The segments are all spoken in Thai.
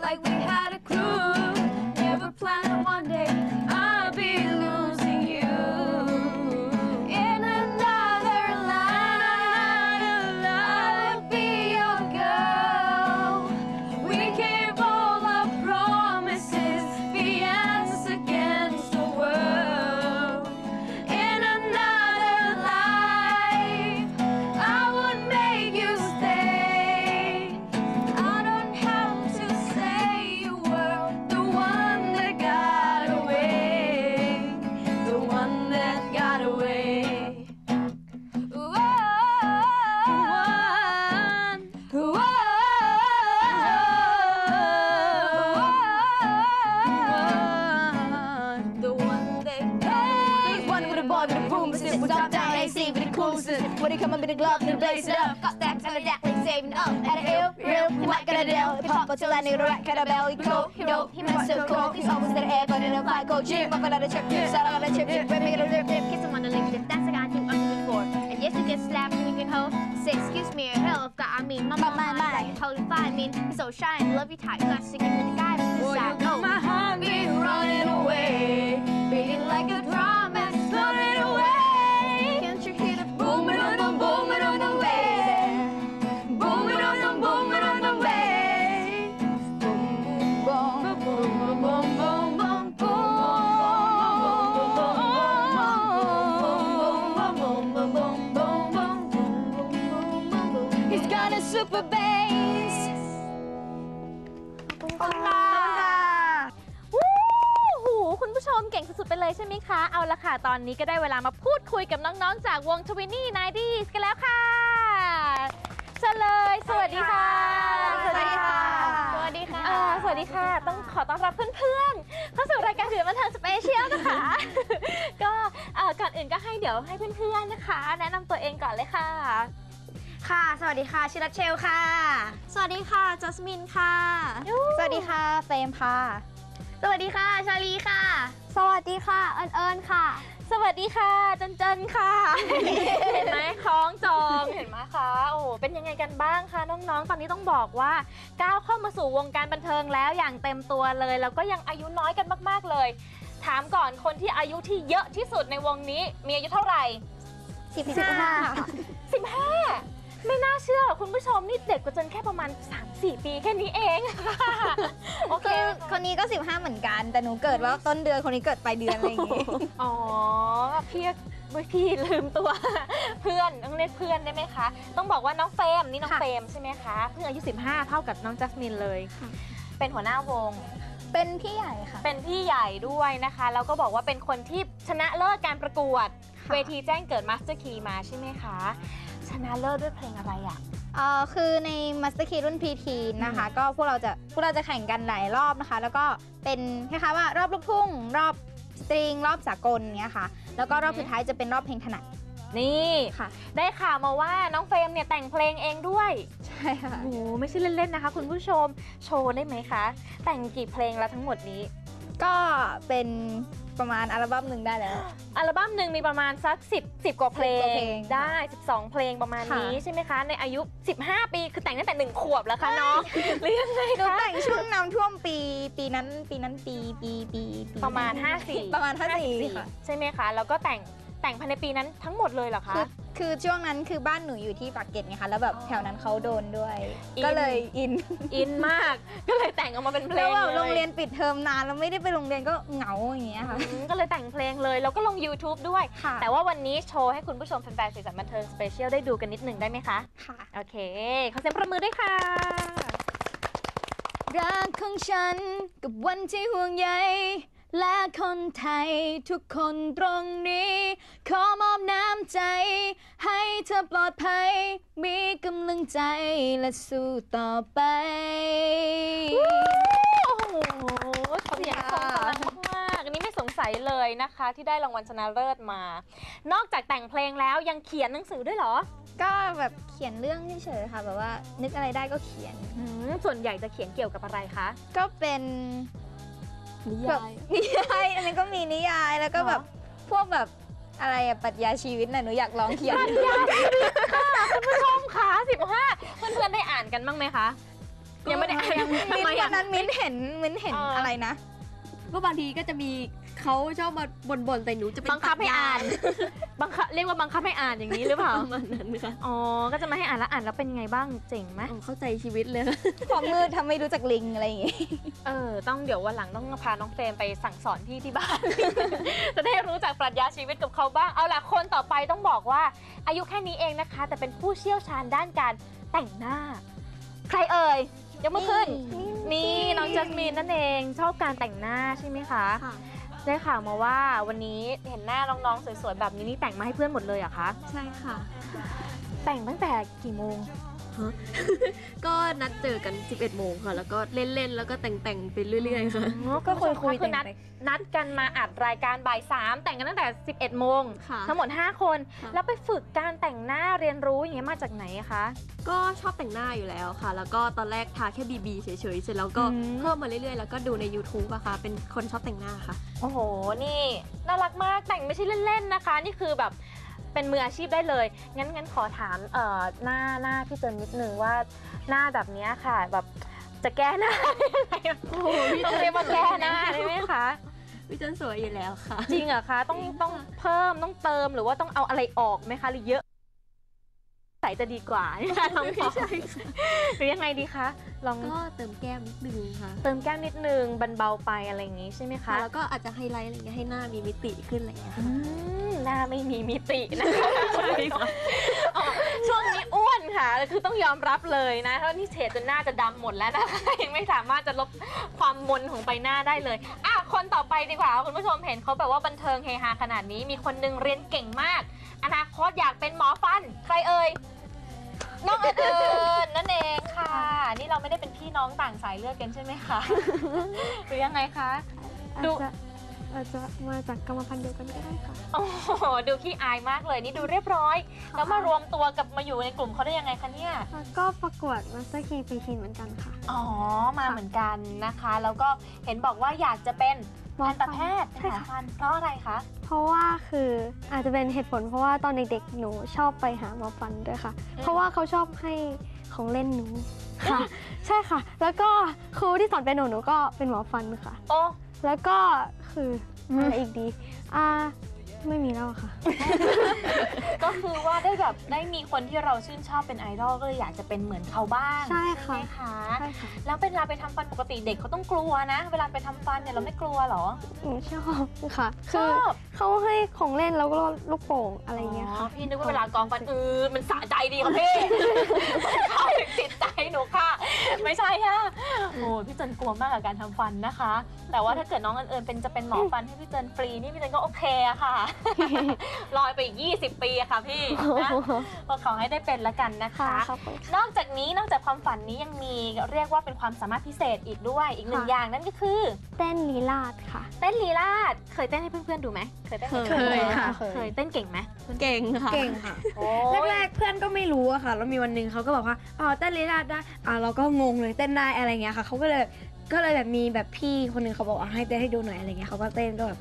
like we had it up, got stacks on the deck like saving oh, up. At a hill, real, you might get a deal. Hop until I need a rat, cut a bell. He cool, he dope, he must so cool. He's always got air, but in a fly go gym. Up another trip, shout out on a trip, trip, make it a rip, rip. Kiss him on the lip, lip. That's the guy I think I'm looking for. And yes, you get slapped and you can hold. Say, excuse me, or hell, if I mean, my mind, mind, totally fine. I mean, he's so shy and love you tight. You got sticking with the guy, super bass. ขอบคุณค่ะวู้หูคุณผู้ชมเก่งสุดๆไปเลยใช่ไหมคะ เอาละค่ะ ตอนนี้ก็ได้เวลามาพูดคุยกับน้องๆ จากวงทวินี่นายดีสกันแล้วค่ะเชิญเลย สวัสดีค่ะ สวัสดีค่ะ สวัสดีค่ะ อ่าสวัสดีค่ะ ต้องขอต้อนรับเพื่อนๆ เข้าสู่รายการสื่อบันเทิงสเปเชียลนะคะ ก็เอ่อก่อนอื่นก็ให้เดี๋ยวให้เพื่อนๆ นะคะ แนะนำตัวเองก่อนเลยค่ะ ค่ะ สวัสดีค่ะ ชิรัชเชลค่ะ สวัสดีค่ะ จัสมินค่ะ สวัสดีค่ะ เฟรมค่ะ สวัสดีค่ะ ชาลีค่ะ สวัสดีค่ะ เอิญเอิญค่ะ สวัสดีค่ะ จันจันค่ะ เห็นไหมคล้องจองเห็นไหมคะ โอ้โหเป็นยังไงกันบ้างคะน้องๆ ตอนนี้ต้องบอกว่าก้าวเข้ามาสู่วงการบันเทิงแล้วอย่างเต็มตัวเลย แล้วก็ยังอายุน้อยกันมาก ๆเลย ถามก่อนคนที่อายุที่เยอะที่สุดในวงนี้ มีอายุเท่าไหร่ 15 15 ไม่น่าเชื่อคุณผู้ชมนี่เด็กกว่าจันแค่ประมาณ 3-4 ปีแค่นี้เอง โอเค คือคนนี้ก็ 15 เหมือนกัน แต่หนูเกิดว่าต้นเดือนคนนี้เกิดปลายเดือนอะไรอย่างงี้ อ๋อพี่อุ๊ยพี่ลืมตัว เพื่อนต้องเรียกเพื่อนได้ไหมคะ ต้องบอกว่าน้องเฟรมนี่น้องค่ะ เฟรมใช่ไหมคะ เพิ่งอายุ 15 เท่ากับน้องจัสมินเลยเป็นหัวหน้าวง เป็นพี่ใหญ่ค่ะ เป็นพี่ใหญ่ด้วยนะคะ แล้วก็บอกว่าเป็นคนที่ชนะเลิศการประกวด ค่ะ เวทีแจ้งเกิดมาสเตอร์คีมาใช่ไหมคะ ชนะเลิศด้วยเพลงอะไรอะเอ่อคือใน Master Key รุ่น PT นะคะ ก็พวกเราจะพวกเราจะแข่งกันหลายรอบนะคะ แล้วก็เป็นคล้ายๆว่ารอบลูกทุ่ง รอบสตริง รอบสากลเนี้ยค่ะ แล้วก็รอบอือฮึสุดท้ายจะเป็นรอบเพลงถนัดนี่ค่ะ ได้ข่าวมาว่าน้องเฟรมเนี่ยแต่งเพลงเองด้วย ใช่ค่ะโอ้โหไม่ใช่เล่น ๆ นะคะ คุณผู้ชมโชว์ได้ไหมคะ แต่งกี่เพลงแล้วทั้งหมดนี้ ก็เป็น ประมาณอัลบั้มหนึ่งได้แล้ว อัลบั้มหนึ่งมีประมาณสัก 10 10กว่าเพล10กว่าเพลงงได้ 12 เพลงประมาณนี้ค่ะใช่ไหมคะ ในอายุ 15 ปีคือแต่งตั้งแต่ 1 ขวบแล้วคะน้องหรือยังไงหนูคะแต่งช่วงน้ำท่วมปี ปีนั้นปีนั้นปีปีปีปีประมาณ 54 ประมาณ 54ค่ะใช่ไหมคะ แล้วก็แต่ง แต่งภายในปีนั้นทั้งหมดเลยเหรอคะ คือคือช่วงนั้นคือบ้านหนูอยู่ที่ปากเกร็ดไงคะ แล้วแบบอ๋อแถวนั้นเขาโดนด้วย อิน ก็เลยอินอินมาก ก็เลยแต่งออกมาเป็นเพลแล้วงแบบลโรงเรียนปิดเทอมนานแล้วไม่ได้ไปโรงเรียนก็เหงาอย่างเงี้ยค่ะ อืมก็เลยแต่งเพลงเลยแล้วก็ลง YouTube ด้วย ค่ะแต่ว่าวันนี้โชว์ให้คุณผู้ชมแฟนๆสีสันบันเทิงสเปเชียลได้ดูกันนิดหนึ่งได้ไหมคะ ค่ะ โอเคขอเสียงประมือด้วยค่ะ รักของฉันกับวันที่ห่วงใย และคนไทยทุกคนตรงนี้ ขอมอบน้ำใจ ให้เธอปลอดภัย มีกำลังใจและสู้ต่อไป โอ้โหเสียงทรงพลังมากๆอันนี้ไม่สงสัยเลยนะคะ ที่ได้รางวัลชนะเลิศมา นอกจากแต่งเพลงแล้วยังเขียนหนังสือด้วยเหรอ ก็แบบเขียนเรื่องเฉยๆค่ะ แบบว่านึกอะไรได้ก็เขียนอืมส่วนใหญ่จะเขียนเกี่ยวกับอะไรคะ ก็เป็น แบบนิยายอันนี้ก็มีนิยายแล้วก็แบบพวกแบบอะไรอะปรัชญาชีวิตน่ะหนูอยากลองเขียนคุณผู้ชมคะ15 เพื่อนๆได้อ่านกันบ้างไหมคะ ยังไม่ได้อ่านมิ้นทำไมท์วัอะ นนั้นมิ้นท์เห็นมิ้นท์เห็นเอออ อะไรนะ ก็บางทีก็จะมี เขาชอบมาบ่นๆใส่หนูจะเป็นบังคับให้อ่านปรัชญบังคับเรียกว่าบังคับให้อ่านอย่างนี้หรือเปล่าประมาณนั้นค่ะอ๋อ ก็จะมาให้อ่านแล้วอ่านแล้วเป็นยังไงบ้างเจ๋งไหมอ๋อเข้าใจชีวิตเลยค่ะความมืดทำให้รู้จักลิงอะไรอย่างงี้เออต้องเดี๋ยววันหลังต้องพาน้องเฟรมไปสั่งสอนพี่ที่บ้าน จะได้รู้จักปรัชญาชีวิตกับเขาบ้างเอาล่ะคนต่อไปต้องบอกว่า อายุแค่นี้เองนะคะ แต่เป็นผู้เชี่ยวชาญด้านการแต่งหน้า ใครเอ่ยยกมือขึ้น นี่น้องจัสมินนั่นเองชอบการแต่งหน้าใช่ไหมคะค่ะ ได้ข่าวมาว่าวันนี้เห็นหน้าน้องๆสวยๆแบบนี้นี่แต่งมาให้เพื่อนหมดเลยเหรอะคะ ใช่ค่ะ แต่งตั้งแต่กี่โมง ก็นัดเจอกัน 11 โมงค่ะ แล้วก็เล่นๆ แล้วก็แต่งๆ ไปเรื่อย ๆ ค่ะ ก็คุยคุยคือนัดนัดกันมาอัดรายการบ่ายสามแต่งกันตั้งแต่ 11 โมง ค่ะทั้งหมด 5 คน ค่ะ แล้วไปฝึกการแต่งหน้าเรียนรู้อย่างเงี้ยมาจากไหนอะคะ ก็ชอบแต่งหน้าอยู่แล้วค่ะ แล้วก็ตอนแรกทาแค่บีบีเฉยๆ เสร็จแล้วก็เพิ่มมาเรื่อยๆ แล้วก็ดูใน YouTube อะค่ะ เป็นคนชอบแต่งหน้าค่ะ โอ้โห นี่น่ารักมากแต่งไม่ใช่เล่นๆนะคะ นี่คือแบบ เป็นมืออาชีพได้เลย งั้นงั้นขอถามเอ่อหน้าหน้าพี่เจินนิดนึงว่าหน้าแบบเนี้ยค่ะแบบจะแก้หน้ายังไงต้องเรียกว่าแก้หน้าได้ไหมคะ พี่เจนสวยอยู่แล้วค่ะ จริงเหรอคะ ต้องต้องเพิ่มต้องเติมหรือว่าต้องเอาอะไรออกไหมคะหรือเยอะ ใส่จะดีกว่าลองบอกหรือยังไงดีคะลองก็เติมแก้มนิดนึงค่ะ เติมแก้มนิดนึงบันเบาไปอะไรอย่างงี้ใช่ไหมคะ แล้วก็อาจจะไฮไลท์อะไรเงี้ยให้หน้ามีมิติขึ้นอะไรเงี้ยอืค่ะมหน้าไม่มีมิตินะคะอ๋อช่วงนี้อ้วนค่ะ คือต้องยอมรับเลยนะเพราะนี่เฉดจนหน้าจะดำหมดแล้วนะคะยังไม่สามารถจะลบความมนของใบหน้าได้เลยอะคนต่อไปดีกว่าคุณผู้ชมเห็นเขาแบบว่าบันเทิงเฮฮาขนาดนี้มีคนหนึงเรียนเก่งมาก อนาคตอยากเป็นหมอฟัน ใครเอ่ย น้องเอิญนั่นเองค่ะ นี่เราไม่ได้เป็นพี่น้องต่างสายเลือดกันใช่ไหมคะหรือยังไงคะดูอาจจะอาจจะมาจากกรรมพันธุ์เดียวกันก็ได้ค่ะ โอ้โหดูขี้อายมากเลยนี่ดูเรียบร้อย แล้วมารวมตัวกับมาอยู่ในกลุ่มเขาได้ยังไงคะเนี่ย แล้วก็ประกวดมาสเตอร์คีปีชินเหมือนกันค่ะ อ๋อ มาเหมือนกันนะคะ แล้วก็เห็นบอกว่าอยากจะเป็น ทันตแพทย์เป็นใช่หมอค่ะฟันเพราะอะไรคะ เพราะว่าคืออาจจะเป็นเหตุผล เพราะว่าตอนเด็กๆหนูชอบไปหาหมอฟันด้วยค่ะอืมเพราะว่าเขาชอบให้ของเล่นหนูค่ะ ใช่ค่ะ แล้วก็ครูที่สอนเป็นหนูหนูก็เป็นหมอฟันค่ะ โอ้แล้วก็คืออะไรอีกดีอ่า ไม่มีแล้วอะค่ะ ก็คือว่าได้แบบได้มีคนที่เราชื่นชอบเป็นไอดอลก็เลยอยากจะเป็นเหมือนเขาบ้างใช่ค่ะ ไหมคะใช่ค่ะแล้วเป็นเวลาไปทำฟันปกติเด็กเขาต้องกลัวนะ เวลาไปทำฟันเนี่ยเราไม่กลัวเหรอ หนูชอบค่ะ ชคืออบเขาให้ของเล่นแล้วก็ลูกโป่งอะไรอย่างเงี้ยค่ะพี่นึกว่าเวลากองฟันเออมันสะใจดีค่ะพี่ เข้าถึงจิตใจหนูค่ะ ไม่ใช่ค่ะโอ้ยพี่เจนกลัวมากกับการทำฟันนะคะ แต่ว่าถ้าเกิดน้องเอิญๆเป็นจะเป็นหมอฟันให้พี่เจนฟรีนี่พี่เจนก็โอเคอะค่ะรอยไปอีก 20 ปีอะค่ะพี่นะก็ขอให้ได้เป็นละกันนะคะค่ะขอบคุณค่ะ นอกจากนี้นอกจากความฝันนี้ยังมีเรียกว่าเป็นความสามารถพิเศษอีกด้วยอีกหนึ่งค่ะ อย่างนั่นก็คือ เต้นลีลาดค่ะ เต้นลีลาดเคยเต้นให้เพื่อนๆดูไหมเคยเต้นให้เคย พื่อนๆดูไหมค่ะ เคยเต้นเก่งไหมเก่งค่ะ เก่งค่ะ โอ้ยแรกๆเพื่อนก็ไม่รู้อะค่ะ แล้วมีวันหนึ่งเขาก็บอกว่าอ๋อเต้นลีลาดได้อ่าเราก็งงเลยเต้นได้อะไรเงี้ยค่ะเขาก็เลยก็เลยแบบมีแบบพี่คนหนึ่งเขาบอกว่าให้เต้นให้ดูหน่อยอะไรเงี้ยเขาก็เต้นก็แบบ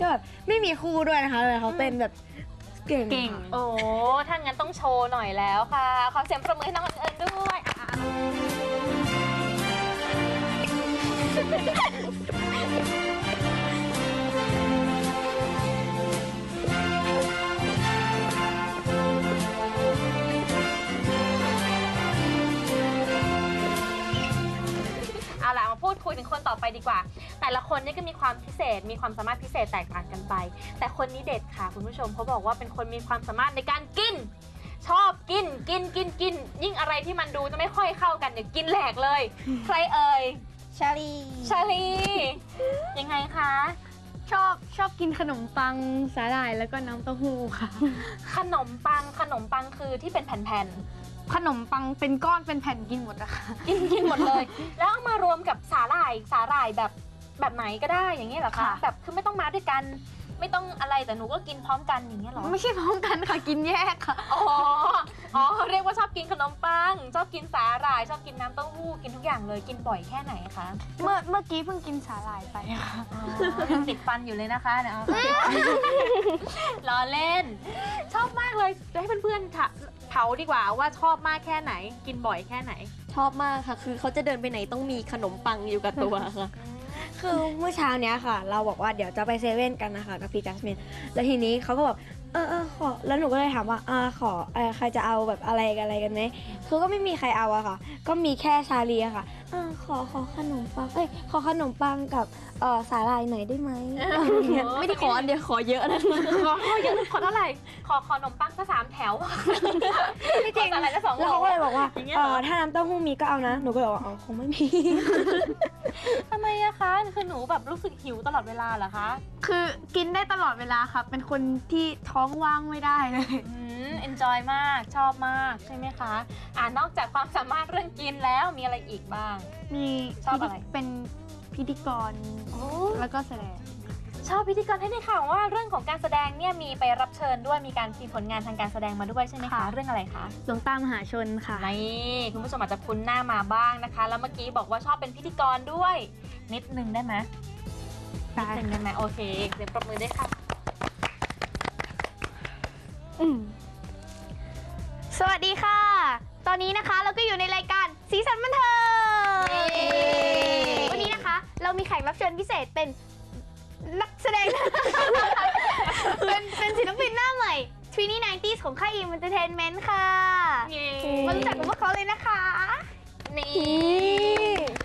ก็แบบไม่มีคู่ด้วยนะคะเลยเขาเต้นแบบเก่งเก่ง โอ้ถ้างั้นต้องโชว์หน่อยแล้วค่ะ ขอเสียงประมือให้น้องเอิญด้วยอะ ต่อไปดีกว่า แต่ละคนเนี่ยก็มีความพิเศษ มีความสามารถพิเศษแตกต่างกันไป แต่คนนี้เด็ดค่ะคุณผู้ชมเขาบอกว่าเป็นคนมีความสามารถในการกิน ชอบกินกินกินกิน ยิ่งอะไรที่มันดูจะไม่ค่อยเข้ากันเนี่ยกินแหลกเลย ใครเอ่ยชาลีชาลียังไงคะชอบชอบกินขนมปังสาหร่ายแล้วก็น้ำเต้าหู้ค่ะ ขนมปังขนมปังคือที่เป็นแผ่น ขนมปังเป็นก้อนเป็นแผ่นกินหมดอะค่ะๆกินกินหมดเลย แล้วเอามารวมกับสาหร่ายสาหร่ายแบบแบบไหนก็ได้อย่างเงี้ยเหรอคะค่ะ แบบคือไม่ต้องมาด้วยกัน ไม่ต้องอะไรแต่หนูก็กินพร้อมกันอย่างเงี้ยเหรอไม่ใช่พร้อมกันค่ะกินแยกค่ะ อ๋ออ๋อเรียกว่าชอบกินขนมปัง ชอบกินสาหร่าย ชอบกินน้ำเต้าหู้กินทุกอย่างเลยกินบ่อยแค่ไหนคะเมื่อเมื่อกี้เพิ่งกินสาหร่ายไปค่ะ อ๋อยังติดฟันอยู่เลยนะคะเนี่ยเอา ล้อเล่น ชอบมากเลยให้เพื่อนๆค่ะ เผาดีกว่าว่าชอบมากแค่ไหน กินบ่อยแค่ไหน ชอบมากค่ะ คือเขาจะเดินไปไหนต้องมีขนมปังอยู่กับตัวค่ะ คือเมื่อเช้าเนี้ยค่ะ เราบอกว่าเดี๋ยวจะไปเซเว่นกันนะคะกับพี่จัสมินแล้วทีนี้เขาก็บอก เออเออขอแล้วหนูก็เลยถามว่าอ่าขอเออใครจะเอาแบบอะไรกันอะไรกันไหมคือก็ไม่มีใครเอาอะค่ะ ก็มีแค่ชาลีอะค่ะอ่าขอขอขนมปังเอ้ยขอขนมปังกับเออสาหร่ายหน่อยได้ไหมอะไรอย่างเงี้ยไม่ได้ขออันเดียวขอเยอะนะขอขอเยอะขอเท่าไหร่ขอขอนมปังสักสามแถวไม่จริงขออะไรนะสองโลแล้วเขาก็เลย บอกว่าอย่างเงี้ยเอเหรอ อถ้าน้ำเต้าหู้มีก็เอานะ หนูก็เลยบอกว่าอ๋อคงไม่มี ทำไมอะคะ คือหนูแบบรู้สึกหิวตลอดเวลาเหรอคะคือกินได้ตลอดเวลาค่ะ เป็นคนที่ท้องว่างไม่ได้เลย อืม enjoy มาก ชอบมากใช่ไหมคะ อ่านอกจากความสามารถเรื่องกินแล้วมีอะไรอีกบ้าง มีชอบอะไร เป็นพิธีกรแล้วก็แสดง ชอบพิธีกรให้ได้ข่าวว่าเรื่องของการแสดงเนี่ยมีไปรับเชิญด้วยมีการมีผลงานทางการแสดงมาด้วยใช่ไหมคะ ค่ะ เรื่องอะไรคะหลวงตามหาชนค่ะ นี่คุณผู้ชมอาจจะคุ้นหน้ามาบ้างนะคะ แล้วเมื่อกี้บอกว่าชอบเป็นพิธีกรด้วย นิดนึงได้ไหมได้นิดนึงได้ไหมโอเคเดี๋ยวปรบมือด้วยค่ะ อืมสวัสดีค่ะ ตอนนี้นะคะเราก็อยู่ในรายการสีสันบันเทิง เย้ วันนี้นะคะ เรามีแขกรับเชิญพิเศษเป็น นักแสดง เป็นเป็นศิลปินหน้าใหม่ 2090s ของค่าย Im Entertainment ค่ะ มารู้จักกับพวกเขาเลยนะคะ นี่